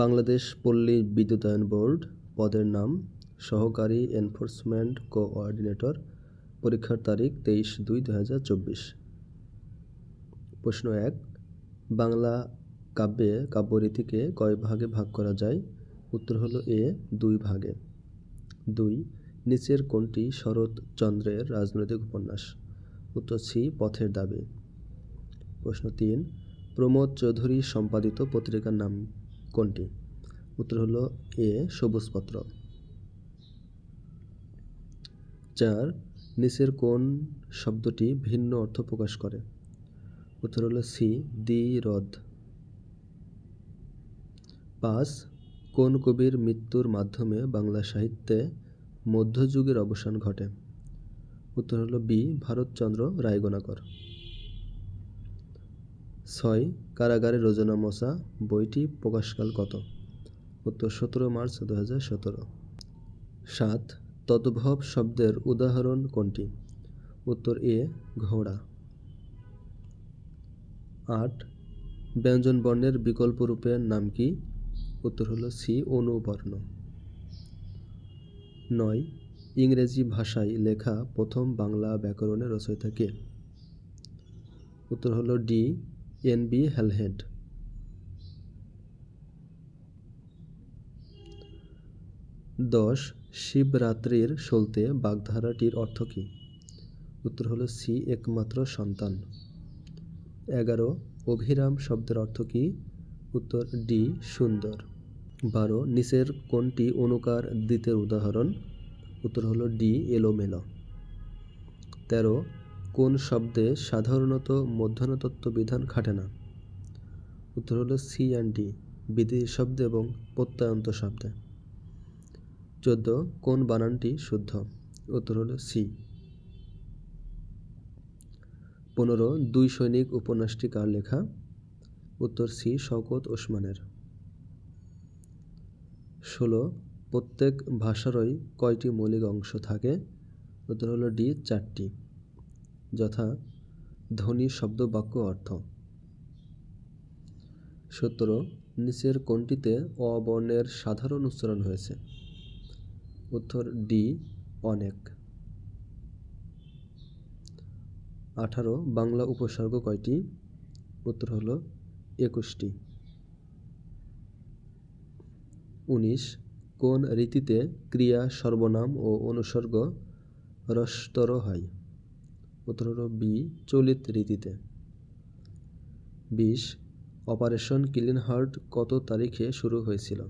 বাংলাদেশ পল্লী বিদ্যুতায়ন বোর্ড পদের নাম সহকারী এনফোর্সমেন্ট কোঅর্ডিনেটর, পরীক্ষার তারিখ তেইশ দুই দু হাজার চব্বিশ। প্রশ্ন এক, বাংলা কাব্যে কাব্যরীতিকে কয় ভাগে ভাগ করা যায়? উত্তর হলো এ, দুই ভাগে। দুই, নিচের কোনটি শরৎচন্দ্রের রাজনৈতিক উপন্যাস? উত্তর সি, পথের দাবি। প্রশ্ন তিন, প্রমোদ চৌধুরী সম্পাদিত পত্রিকার নাম কোনটি? উত্তর হলো এ, সবুজপত্র। চার, নিচের কোন শব্দটি ভিন্ন অর্থ প্রকাশ করে? উত্তর হলো সি দ্বিরোধ পাঁচ, কোন কবির মৃত্যুর মাধ্যমে বাংলা সাহিত্যে মধ্যযুগের অবসান ঘটে? উত্তর হলো বি, ভারতচন্দ্র রায়গোনাকর। ছয়, কারাগারে রোজনা মশা, বইটি প্রকাশকাল কত? উত্তর, সতেরো মার্চ দু হাজার সতেরো। সাত তদ্ভব শব্দের উদাহরণ কোনটি? উত্তর, এ, ঘোড়া। আট, ব্যঞ্জন বর্ণের বিকল্প রূপের নাম কি? উত্তর হলো সি, অনুবর্ণ। নয়, ইংরেজি ভাষায় লেখা প্রথম বাংলা ব্যাকরণের রচয়িতা কে? উত্তর হলো ডি এন বি হ্যালহেড দশ, শিবরাত্রির সলতে বাগধারাটির অর্থ কী? উত্তর হলো সি, একমাত্র সন্তান। এগারো, অভিরাম শব্দের অর্থ কী? উত্তর ডি, সুন্দর। বারো, নিচের কোনটি অনুকার দ্বিতের উদাহরণ? উত্তর হলো ডি, এলোমেলো। তেরো কোন শব্দে সাধারণত মধ্যাহ্নতত্ত্ব বিধান খাটে না? উত্তর হলো সি অ্যান্ড ডি বিদেশি শব্দে এবং প্রত্যয়ন্ত শব্দে। চোদ্দ, কোন বানানটি শুদ্ধ? উত্তর হলো সি পনেরো, দুই সৈনিক উপন্যাসটি কার লেখা। উত্তর সি শওকত ওসমানের। ষোলো, প্রত্যেক ভাষারই কয়টি মৌলিক অংশ থাকে? উত্তর হলো ডি চারটি। যথা ধ্বনি শব্দ, বাক্য, অর্থ। সতেরো নিচের কোনটিতে অ বর্ণের সাধারণ উচ্চারণ হয়েছে। উত্তর ডি, অনেক। আঠারো, বাংলা উপসর্গ কয়টি? উত্তর হল একুশটি। উনিশ, কোন রীতিতে ক্রিয়া, সর্বনাম ও অনুসর্গ রস্তর হয়? উত্তর বি চলিত রীতিতে। বিশ, অপারেশন ক্লিন হার্ট কত তারিখে শুরু হয়েছিল?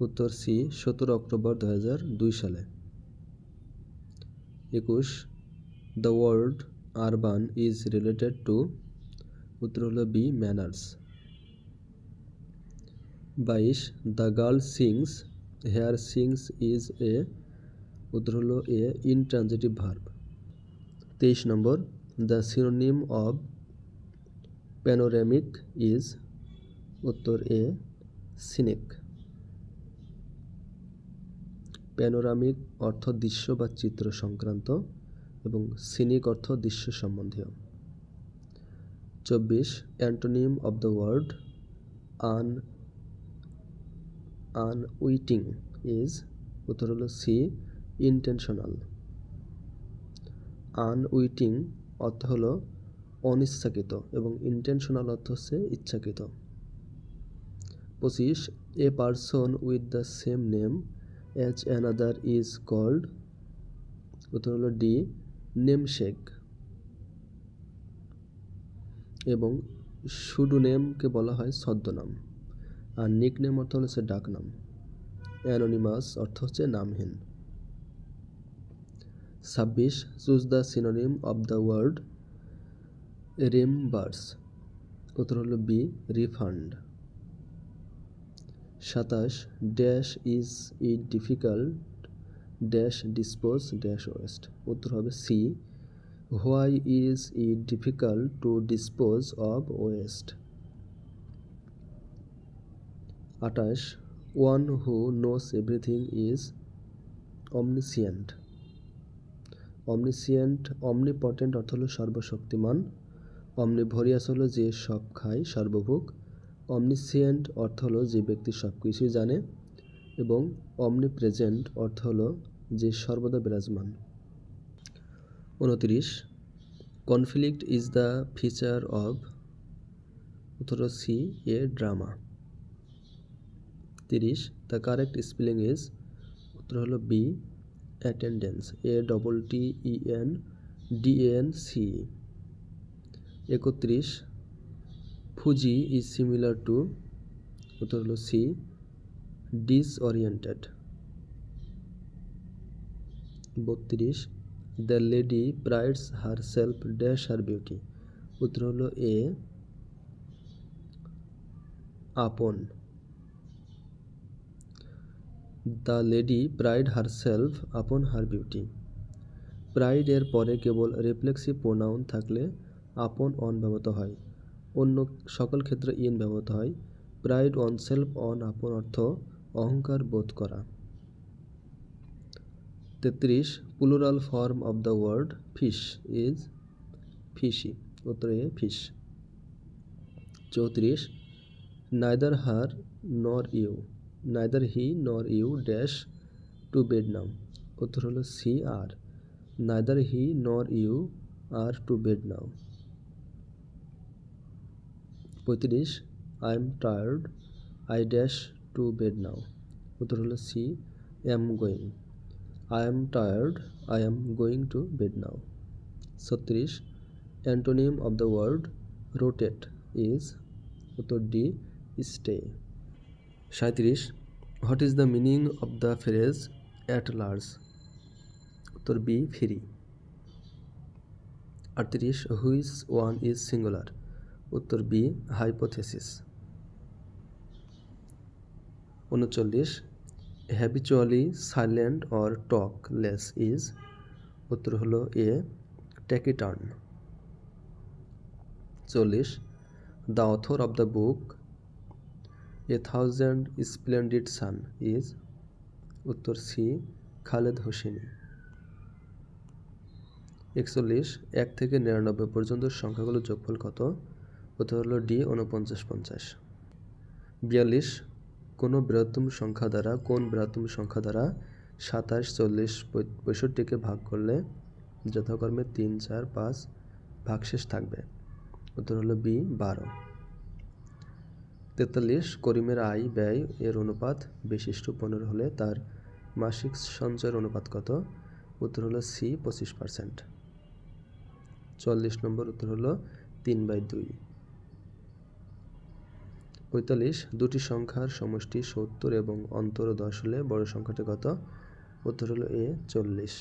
উত্তর সি, সতেরো অক্টোবর দু হাজার দুই সালে। একুশ, the word urban is related to? উত্তর হলো বি, ম্যানার্স। বাইশ, the girl sings, here sings is A? উত্তর হলো এ, ইনট্রানজিটিভ ভার্ব। তেইশ number, the synonym of panoramic is উত্তর এ, সিনিক। প্যানোরামিক অর্থ দৃশ্য বা চিত্র সংক্রান্ত এবং সিনিক অর্থ দৃশ্য সম্বন্ধীয়। চব্বিশ, antonym of the word, un, unwitting is, উত্তর হলো সি, ইন্টেনশনাল আনউইটিং অর্থ হলো অনিচ্ছাকৃত এবং ইন্টেনশনাল অর্থ হচ্ছে ইচ্ছাকৃত। পঁচিশ a person with the same name as another is called উত্তর হলো ডি নেমশেক এবং শুডু নেমকে বলা হয় ছদ্মনাম। আর নিক নেম অর্থ হচ্ছে ডাকনাম। অ্যানোনিমাস অর্থ হচ্ছে নামহীন। ছাব্বিশ choose the synonym of the word reimburse উত্তর হলো বি রিফান্ড সাতাশ dash is it difficult dash dispose dash waste উত্তর হবে C why is it difficult to dispose of waste আটাশ one who knows everything is omniscient omniscient omnipotent অর্থ হলো সর্বশক্তিমান। অমনিভরিয়াস হলো যে সব খায়, সর্বভোগ। অমনিসিয়েন্ট অর্থ হলো যে ব্যক্তি সব কিছুই জানে। এবং অমনি প্রেজেন্ট অর্থ হলো যে সর্বদা বিরাজমান। উনত্রিশ conflict is the feature of উত্তর সি, এ ড্রামা তিরিশ দ্য কারেক্ট স্পেলিং ইজ উত্তর হলো B attendance A double T E N D N C একত্রিশ ফুজি ইজ সিমিলার টু উত্তর হলো সি ডিসওরিয়েন্টেড বত্রিশ the lady prides her self dash her beauty উত্তর হলো A upon. The lady pride her self upon her beauty. Pride এর পরে কেবল reflexive pronoun থাকলে আপন অন ব্যবহৃত হয়। অন্য সকল ক্ষেত্রে ইন ব্যবহৃত হয়। প্রাইড অন সেলফ অন আপন অর্থ অহংকার বোধ করা। তেত্রিশ, plural form of the word fish is fishy. উত্তরে ফিশ। চৌত্রিশ neither her nor you. Neither he nor you dash to bed now উত্তর হলো C are neither he nor you are to bed now পঁয়ত্রিশ I am tired I dash to bed now উত্তর হলো C am going I am tired I am going to bed now ছত্রিশ antonym of the word rotate is উত্তর D stay সাঁত্রিশ what is the meaning of the phrase at large উত্তর B free আটত্রিশ which one is singular উত্তর B hypothesis উনচল্লিশ habitually silent or talk less is উত্তর হলো A taciturn চল্লিশ the author of the book a thousand splendid sun is উত্তর C Khaled Husaini. একচল্লিশ, এক থেকে নিরানব্বই পর্যন্ত সংখ্যাগুলোর যোগফল কত? উত্তর হলো ডি উনপঞ্চাশ পঞ্চাশ। বিয়াল্লিশ, কোনো বৃহত্তম সংখ্যা দ্বারা কোন বৃহত্তম সংখ্যা দ্বারা সাতাশ, চল্লিশ পঁয়ষট্টিকে ভাগ করলে যথাক্রমে তিন, চার, পাঁচ ভাগশেষ থাকবে? উত্তর হলো বি বারো। তেতাল্লিশ করিমের আয় ব্যয় এর অনুপাত বিশিষ্ট পনেরো হলে তার মাসিক সঞ্চয়ের অনুপাত কত? উত্তর হলো সি, পঁচিশ পার্সেন্ট। চল্লিশ নম্বর উত্তর হলো তিন বাই দুই। পঁয়তাল্লিশ, দুটি সংখ্যার সমষ্টি সত্তর এবং অন্তর দশ হলে বড় সংখ্যাটি কত? উত্তর হলো এ, চল্লিশ।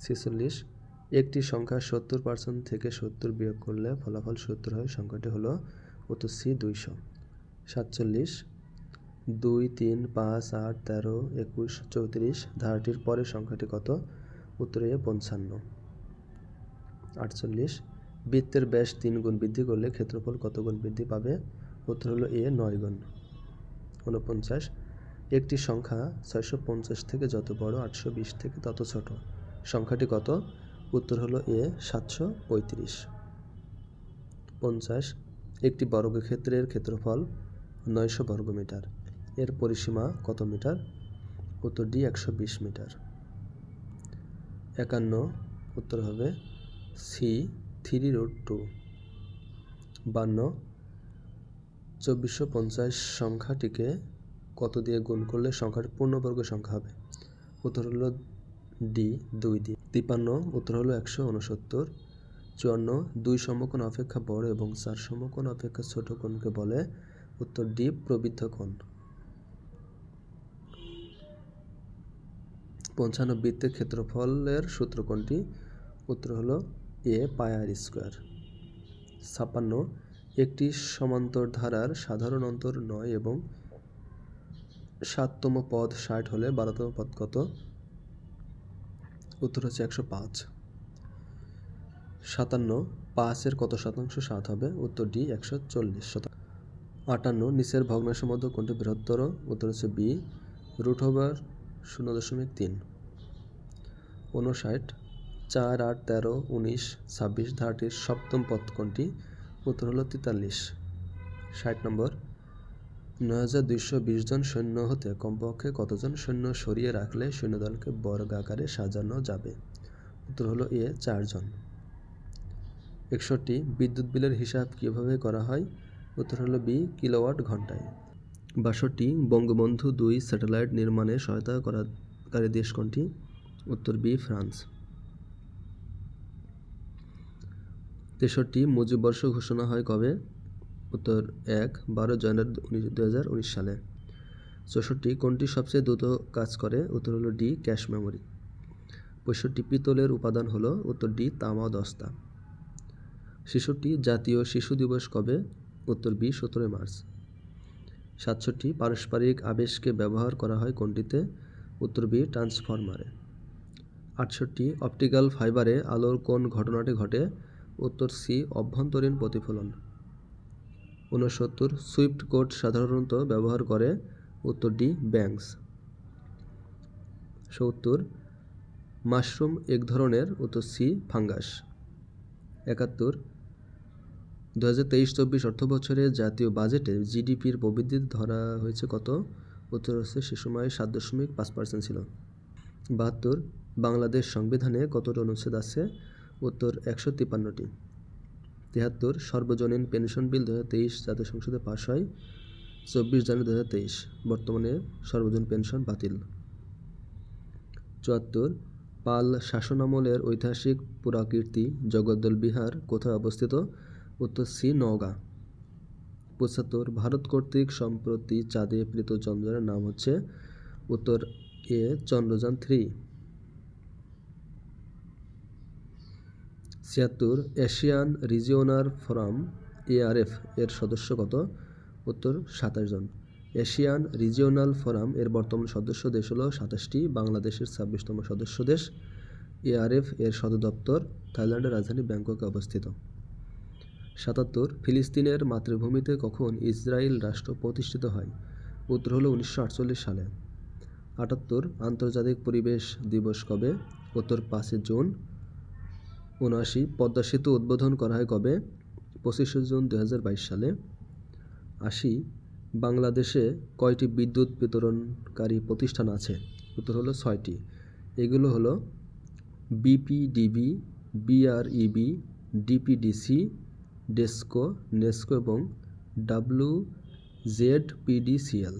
ছেচল্লিশ, একটি সংখ্যা সত্তর পার্সেন্ট থেকে সত্তর বিয়োগ করলে ফলাফল সত্তর হয়, সংখ্যাটি হলো উত্তর সি দুইশো। সাতচল্লিশ, দুই, তিন, পাঁচ, আট, তেরো, একুশ, চৌত্রিশ, ধারাটির পরের সংখ্যাটি কত? উত্তরে পঞ্চান্ন। আটচল্লিশ, বৃত্তের ব্যাস তিন গুণ বৃদ্ধি করলে ক্ষেত্রফল কত গুণ বৃদ্ধি পাবে? উত্তর হলো এ, নয় গুণ। উনপঞ্চাশ একটি সংখ্যা ছয়শো পঞ্চাশ থেকে যত বড়, আটশো বিশ থেকে তত ছোট। সংখ্যাটি কত? উত্তর হলো এ, সাতশো পঁয়ত্রিশ। পঞ্চাশ একটি বর্গক্ষেত্রের ক্ষেত্রফল নয়শো বর্গমিটার। এর পরিসীমা কত মিটার? উত্তর ডি একশো বিশ মিটার। একান্ন, উত্তর হবে সি থ্রি রোড টু বান্ন, চব্বিশশো পঞ্চাশ সংখ্যাটিকে কত দিয়ে গুণ করলে সংখ্যাটি পূর্ণবর্গ সংখ্যা হবে? উত্তর হলো ডি দুই দিয়ে। তিপ্পান্ন, উত্তর হলো একশো উনসত্তর। চুয়ান্ন দুই সমকোণ অপেক্ষা বড় এবং চার সমকোণ অপেক্ষা ছোট কোণকে বলে উত্তর ডি প্রবৃদ্ধ কোণ। পঞ্চান্ন বৃত্তের ক্ষেত্রফলের সূত্র কোনটি উত্তর হলো এ পায়ার স্কোয়ার। ছাপ্পান্ন, একটি সমান্তর ধারার সাধারণ অন্তর নয় এবং সাততম পদ ষাট হলে বারোতম পদ কত? উত্তর হচ্ছে একশো পাঁচ। সাতান্ন, পাঁচের কত শতাংশ? সাত হবে। উত্তর ডি, একশো চল্লিশ শতাংশ। আটান্ন, নিচের ভগ্নাংশের মধ্যে কোনটি বৃহত্তর? উত্তর হচ্ছে বি। রুট ওভার শূন্য দশমিক তিন। উনষাট, চার আট তেরো, উনিশ, ছাব্বিশ ধারাটির সপ্তম পদ কোনটি? উত্তর হলো তেতাল্লিশ। ষাট নম্বর। নয় হাজার দুইশো বিশ জন সৈন্য হতে কমপক্ষে কতজন সৈন্য সরিয়ে রাখলে সৈন্যদলকে বর্গাকারে সাজানো যাবে? উত্তর হলো এ, চারজন। একষট্টি, বিদ্যুৎ বিলের হিসাব কীভাবে করা হয়? উত্তর হলো বি, কিলোওয়াট ঘন্টায়। বাষট্টি, বঙ্গবন্ধু দুই স্যাটেলাইট নির্মাণে সহায়তা করাকারী দেশ কোনটি? উত্তর বি, ফ্রান্স। তেষট্টি মুজিববর্ষ ঘোষণা হয় কবে? উত্তর এক, বারো জানুয়ারি দু হাজার উনিশ সালে। চৌষট্টি, কোনটি সবচেয়ে দ্রুত কাজ করে? উত্তর হলো ডি, ক্যাশ মেমোরি। পঁয়ষট্টি, পিতলের উপাদান হলো। উত্তর ডি, তামা দস্তা। ছেষট্টি জাতীয় শিশু দিবস কবে? উত্তর বি, সতেরোই মার্চ। সাতষট্টি পারস্পরিক আবেশকে ব্যবহার করা হয় কোনটিতে? উত্তর বি, ট্রান্সফরমারে। আটষট্টি অপটিক্যাল ফাইবারে আলোর কোন ঘটনাটি ঘটে? উত্তর সি, অভ্যন্তরীণ প্রতিফলন। ঊনসত্তর সুইফট কোড সাধারণত ব্যবহার করে। উত্তর ডি, ব্যাংকস। সত্তর মাশরুম এক ধরনের। উত্তর সি, ফাঙ্গাস। একাত্তর দু হাজার তেইশ চব্বিশ অর্থ বছরে জাতীয় বাজেটে জিডিপির প্রবৃদ্ধি ধরা হয়েছে কত? উত্তর হচ্ছে সে সময় সাত দশমিক পাঁচ পার্সেন্ট ছিল। বাহাত্তর, বাংলাদেশ সংবিধানে কতটা অনুচ্ছেদ আছে? উত্তর একশো তিপ্পান্নটি। তিয়াত্তর সর্বজনীন পেনশন বিল দু হাজার তেইশ জাতীয় সংসদে পাশ হয়? চব্বিশ জানুয়ারি দু হাজার তেইশ, বর্তমানে সর্বজনীন পেনশন বাতিল। চুয়াত্তর, পাল শাসনামলের ঐতিহাসিক পুরাকীর্তি, জগদ্দল বিহার কোথায় অবস্থিত? উত্তর সি নওগাঁ পঁচাত্তর ভারত কর্তৃক সম্প্রতি চাঁদে প্রীত চন্দ্রের নাম হচ্ছে উত্তর এ চন্দ্রযান থ্রি। ছিয়াত্তর এশিয়ান রিজিওনার ফোরাম এআরএফ এর সদস্য কত? উত্তর সাতাশ জন। এশিয়ান রিজিওনাল ফোরাম এর বর্তমান সদস্য দেশ হলো সাতাশটি, বাংলাদেশের ছাব্বিশতম সদস্য দেশ। এআরএফ এর সদর দপ্তর থাইল্যান্ডের রাজধানী ব্যাংককে অবস্থিত। সাতাত্তর, ফিলিস্তিনের মাতৃভূমিতে কখন ইসরায়েল রাষ্ট্র প্রতিষ্ঠিত হয়? উত্তর হলো উনিশশো আটচল্লিশ সালে। আটাত্তর, আন্তর্জাতিক পরিবেশ দিবস কবে? উত্তর পাঁচই জুন। উনআশি, পদ্মা সেতু উদ্বোধন করা হয় কবে? পঁচিশে জুন দু হাজার বাইশ সালে। আশি, বাংলাদেশে কয়টি বিদ্যুৎ বিতরণকারী প্রতিষ্ঠান আছে? উত্তর হলো ছয়টি। এগুলো হলো BPDB, BREB, DPDC DESCO NESCO এবং ডাব্লিউ জেড পিডিসিএল